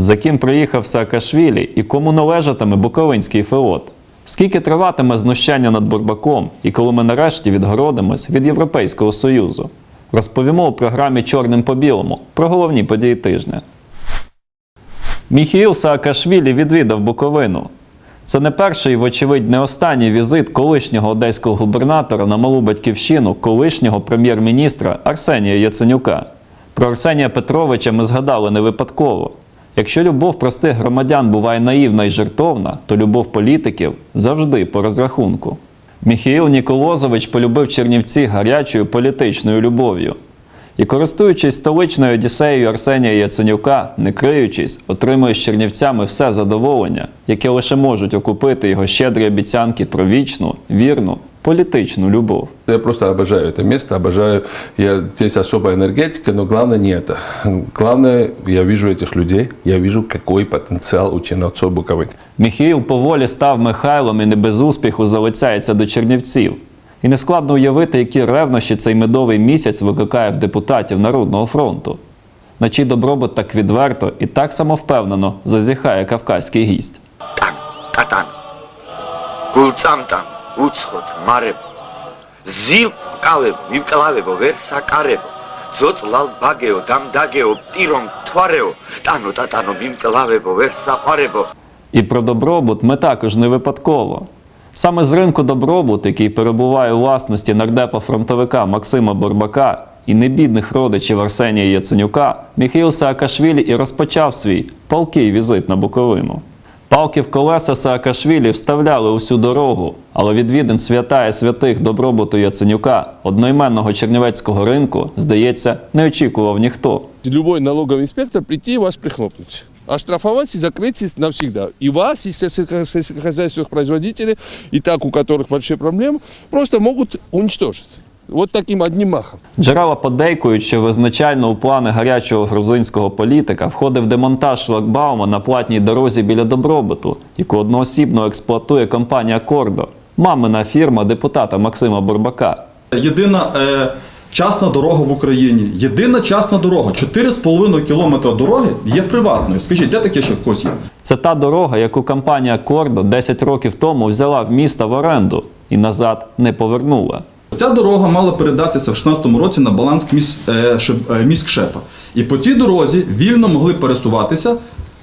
За ким приїхав Саакашвілі і кому належатиме Буковинський феод? Скільки триватиме знущання над Бурбаком і коли ми нарешті відгородимось від Європейського Союзу? Розповімо у програмі Чорним по білому про головні події тижня. Міхіїл Саакашвілі відвідав Буковину. Це не перший вочевидь, не останній візит колишнього одеського губернатора на малу батьківщину колишнього прем'єр-міністра Арсенія Яценюка. Про Арсенія Петровича ми згадали не випадково. Якщо любов простих громадян буває наївна і жертовна, то любов політиків завжди по розрахунку. Міхаїл Ніколозович полюбив Чернівці гарячою політичною любов'ю. І користуючись столичною одіссеєю Арсенія Яценюка, не криючись, отримує з чернівцями все задоволення, яке лише можуть окупити його щедрі обіцянки про вічну, вірну, Політичну любов. Я просто обожаю это место, обожаю. Я, здесь особа енергетика, але головне, не это. Ну, главное, я вижу цих людей, я вижу, який потенціал у Черновцов Буковини. Міхіїв поволі став Михайлом і не без успіху залицяється до Чернівців. І нескладно уявити, які ревнощі цей медовий місяць викликає в депутатів Народного фронту. На чий добробут так відверто і так самовпевнено зазіхає кавказький гість. Там, та там, кулцам там უცხოთ მარებო ზილ კავებ მიმკლავებო ვერ საკარებო ზოწლალ ბაგეო დამდაგეო პირომ თვარეო ტანო ტატანო მიმკლავებო ვერ საყარებო І про добробут ми також не випадково. Саме з ринку добробут, який перебуває у власності нардепа фронтовика Максима Борбака і небідних родичів Арсенія Яценюка, Міхаїл Саакашвілі і розпочав свій палкий візит на Буковину. Палки в колеса Саакашвілі вставляли усю дорогу, але відвідин святая святих добробуту Яценюка, одноіменного чернівецького ринку, здається, не очікував ніхто. любой налоговый инспектор прийти и вас прихлопнуть. Оштрафовать и закрыть навсегда. И вас, и сельско- сельскохозяйственных производителей, и так, у которых большие проблемы, просто могут уничтожить. Вот таким одним махом. Джерела подейкують, що визначально у плани гарячого грузинського політика входив демонтаж шлагбаума на платній дорозі біля добробуту, яку одноосібно експлуатує компанія Кордо, мамина фірма депутата Максима Бурбака. Єдина е, частна дорога в Україні. Єдина частна дорога. 4,5 кілометра дороги є приватною. Скажіть, де таке ще когось є? Це та дорога, яку компанія Кордо 10 років тому взяла в міста в оренду і назад не повернула. Ця дорога мала передатися в 16-му році на баланс е, е, міськшепа. І по цій дорозі вільно могли пересуватися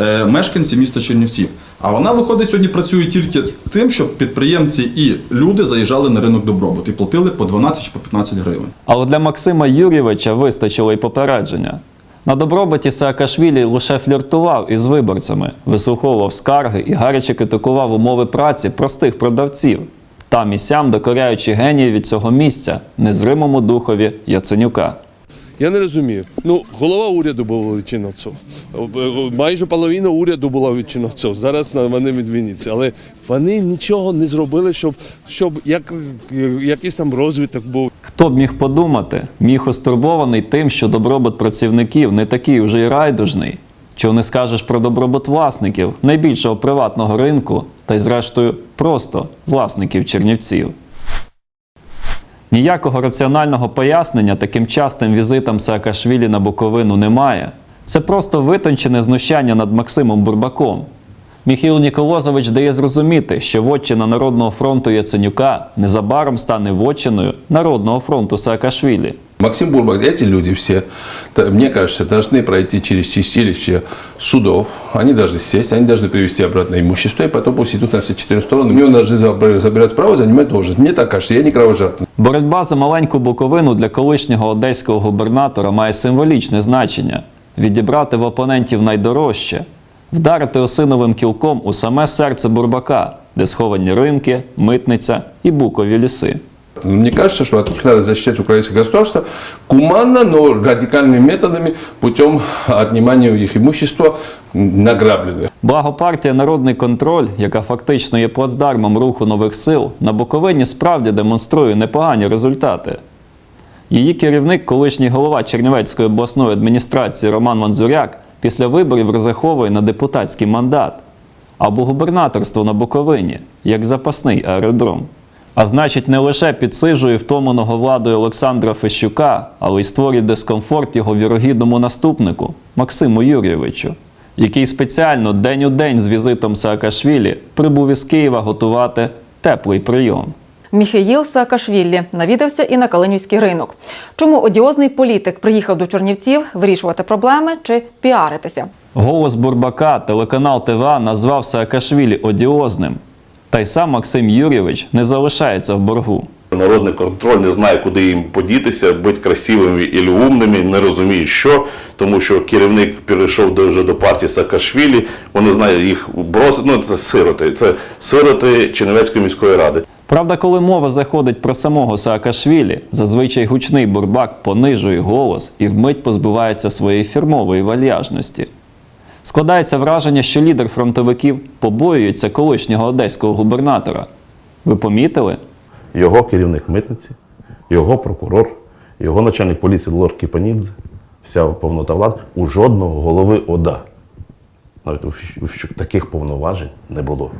е, мешканці міста Чернівців. А вона виходить сьогодні працює тільки тим, щоб підприємці і люди заїжджали на ринок добробут і платили по 12 чи по 15 гривень. Але для Максима Юрійовича вистачило й попередження. На добробуті Саакашвілі лише фліртував із виборцями, вислуховував скарги і гаряче критикував умови праці простих продавців, там і сям докоряючи генії від цього місця, незримому духові Яценюка. Я не розумію. Ну, голова уряду була від чиновців. Майже половина уряду була від чиновців. Зараз вони від Але вони нічого не зробили, щоб, щоб як, якийсь там розвиток був. Хто б міг подумати, міг остурбований тим, що добробут працівників не такий уже й райдужний. Чого не скажеш про добробут власників найбільшого приватного ринку, та й зрештою просто власників чернівців. Ніякого раціонального пояснення таким частим візитам Саакашвілі на Буковину немає. Це просто витончене знущання над Максимом Бурбаком. Міхіл Ніколозович дає зрозуміти, що вотчина Народного фронту Яценюка незабаром стане вотчиною Народного фронту Саакашвілі. Максим Бурбак, эти люди все, та- мне кажется, должны пройти через чистилище судов. Они должны сесть, они должны привести обратно имущество, и потом пусть идут на все четыре стороны. У него должны заб- забирать право занимать должность. Мне так кажется, я не кровожадный. Боротьба за маленьку Буковину для колишнього одеського губернатора має символічне значення відібрати в опонентів найдорожче, вдарити осиновим кілком у саме серце Бурбака, де сховані ринки, митниця і букові ліси. Мне кажется, что от них надо защищать украинское государство гуманно, но радикальными методами путем отнимания у них имущества награбленных. Благо партія Народний контроль, яка фактично є плацдармом руху нових сил, на Буковині справді демонструє непогані результати. Її керівник, колишній голова Чернівецької обласної адміністрації Роман Манзуряк, після виборів розраховує на депутатський мандат або губернаторство на Буковині як запасний аеродром. А значить, не лише підсижує втомленого владою Олександра Фещука, але й створює дискомфорт його вірогідному наступнику Максиму Юрійовичу. який спеціально день у день з візитом Саакашвілі прибув із Києва готувати теплий прийом. Міхаїл Саакашвілі навідався і на Калинівський ринок. Чому одіозний політик приїхав до Чернівців вирішувати проблеми чи піаритися? Голос Бурбака телеканал ТВА назвав Саакашвілі одіозним. Та й сам Максим Юрійович не залишається в боргу. Народний контроль не знає, куди їм подітися, бути красивими і умними, не розуміють, що, тому що керівник перейшов до, вже до партії Саакашвілі, вони знають, їх бросить, ну це сироти, це сироти Чернівецької міської ради. Правда, коли мова заходить про самого Саакашвілі, зазвичай гучний бурбак понижує голос і вмить позбувається своєї фірмової вальяжності. Складається враження, що лідер фронтовиків побоюється колишнього одеського губернатора. Ви помітили? Його керівник митниці, його прокурор, його начальник поліції Лорд Кіпанідзе, вся повнота влади, у жодного голови ОДА. Навіть у таких повноважень не було.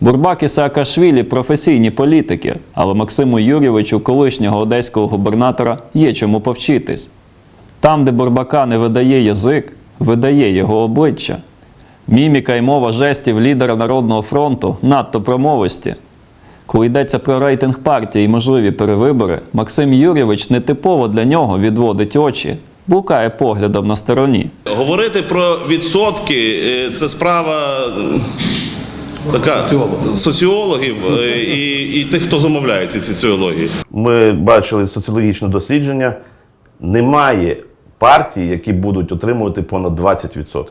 Бурбак і Саакашвілі професійні політики, але Максиму Юрійовичу, колишнього одеського губернатора, є чому повчитись. Там, де Бурбака не видає язик, видає його обличчя. Міміка й мова жестів лідера Народного фронту надто промовисті. Коли йдеться про рейтинг партії і можливі перевибори, Максим Юрійович нетипово для нього відводить очі, блукає поглядом на стороні. Говорити про відсотки е, це справа м, така соціологів е, і, і тих, хто замовляє ці соціології. Ми бачили соціологічне дослідження. Немає партій, які будуть отримувати понад 20%.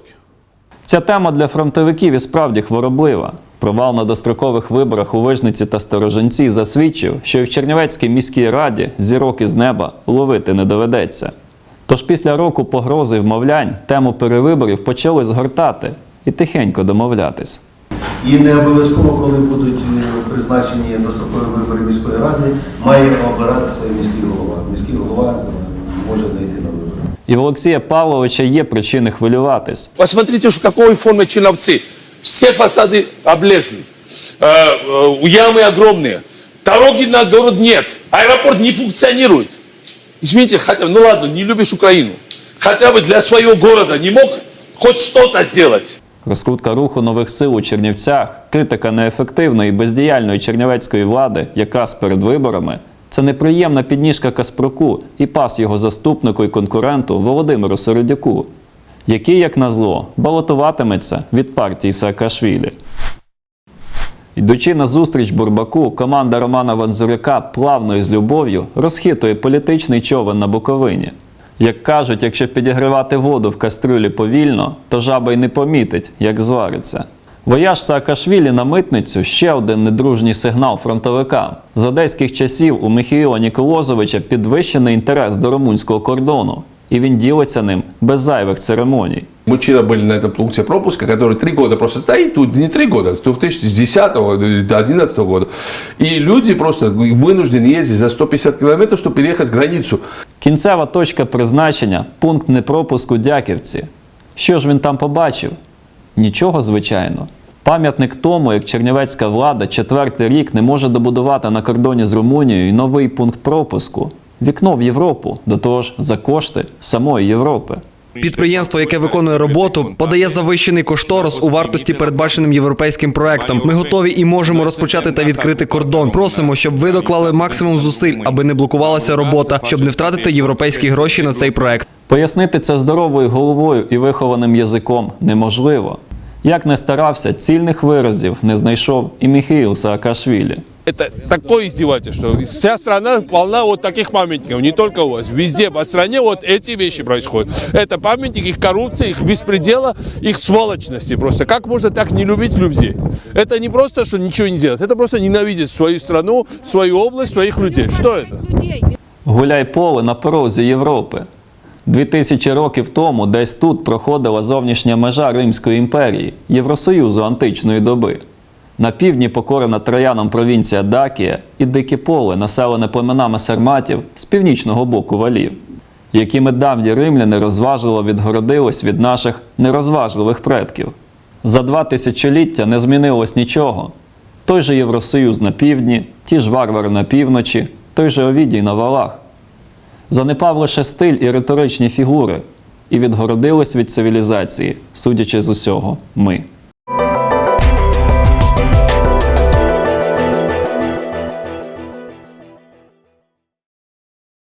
Ця тема для фронтовиків і справді хвороблива. Провал на дострокових виборах у Вижниці та Сторожинці засвідчив, що і в Чернівецькій міській раді зірок із неба ловити не доведеться. Тож після року погрози й вмовлянь тему перевиборів почали згортати і тихенько домовлятись. І не обов'язково, коли будуть е, призначені дострокові вибори міської ради, має обиратися міський голова. Міський голова е, може не йти на вибори. І в Олексія Павловича є причини хвилюватись. Посмотрите, в какой форме чиновцы. Все фасады облезли. Э, э, Ямы огромные. Дороги на город нет. Аэропорт не функционирует. Извините, хотя, ну ладно, не любишь Украину. Хотя бы для своего города не мог хоть что-то сделать. Розкрутка руху нових сил у Чернівцях, критика неефективної і бездіяльної чернівецької влади, якраз перед виборами, це неприємна підніжка Каспруку і пас його заступнику і конкуренту Володимиру Середюку, який, як назло, балотуватиметься від партії Саакашвілі. Йдучи на зустріч Бурбаку, команда Романа Ванзуряка плавно і з любов'ю розхитує політичний човен на Буковині. Як кажуть, якщо підігривати воду в кастрюлі повільно, то жаба й не помітить, як звариться. Вояж Саакашвілі на митницю ще один недружній сигнал фронтовикам. З одеських часів у Михаїла Ніколозовича підвищений інтерес до румунського кордону, і він ділиться ним без зайвих церемоній. Мы вчера были на этом пункте пропуска, который три года просто стоит, тут не три года, с 2010 до 2011 года. И люди просто вынуждены ездить за 150 километров, чтобы переехать границу. Кінцева точка призначення пункт непропуску Дяківці. Що ж він там побачив? Нічого, звичайно. Пам'ятник тому, як чернівецька влада четвертий рік не може добудувати на кордоні з Румунією новий пункт пропуску. Вікно в Європу, до того ж за кошти самої Європи. Підприємство, яке виконує роботу, подає завищений кошторис у вартості передбаченим європейським проектом. Ми готові і можемо розпочати та відкрити кордон. Просимо, щоб ви доклали максимум зусиль, аби не блокувалася робота, щоб не втратити європейські гроші на цей проект. Пояснити це здоровою головою і вихованим язиком неможливо. Як не старався, цільних виразів не знайшов і Міхаїл Саакашвілі. Это такое издевательство. Вся страна полна вот таких памятников, не только у вас. Везде по стране вот эти вещи происходят. Это памятник их коррупции, их беспредела, их сволочности просто. Как можно так не любить людей? Это не просто, что ничего не делать, это просто ненавидеть свою страну, свою область, своих людей. Что это? Гуляй поле на порозі Європи. Дві тисячі років тому десь тут проходила зовнішня межа Римської імперії, Євросоюзу античної доби. На півдні покорена трояном провінція Дакія і дике поле, населене племенами сарматів з північного боку валів, якими давні римляни розважливо відгородились від наших нерозважливих предків. За два тисячоліття не змінилось нічого. Той же Євросоюз на півдні, ті ж варвари на півночі, той же Овідій на валах. Занепав лише стиль і риторичні фігури. і відгородились від цивілізації, судячи з усього, ми.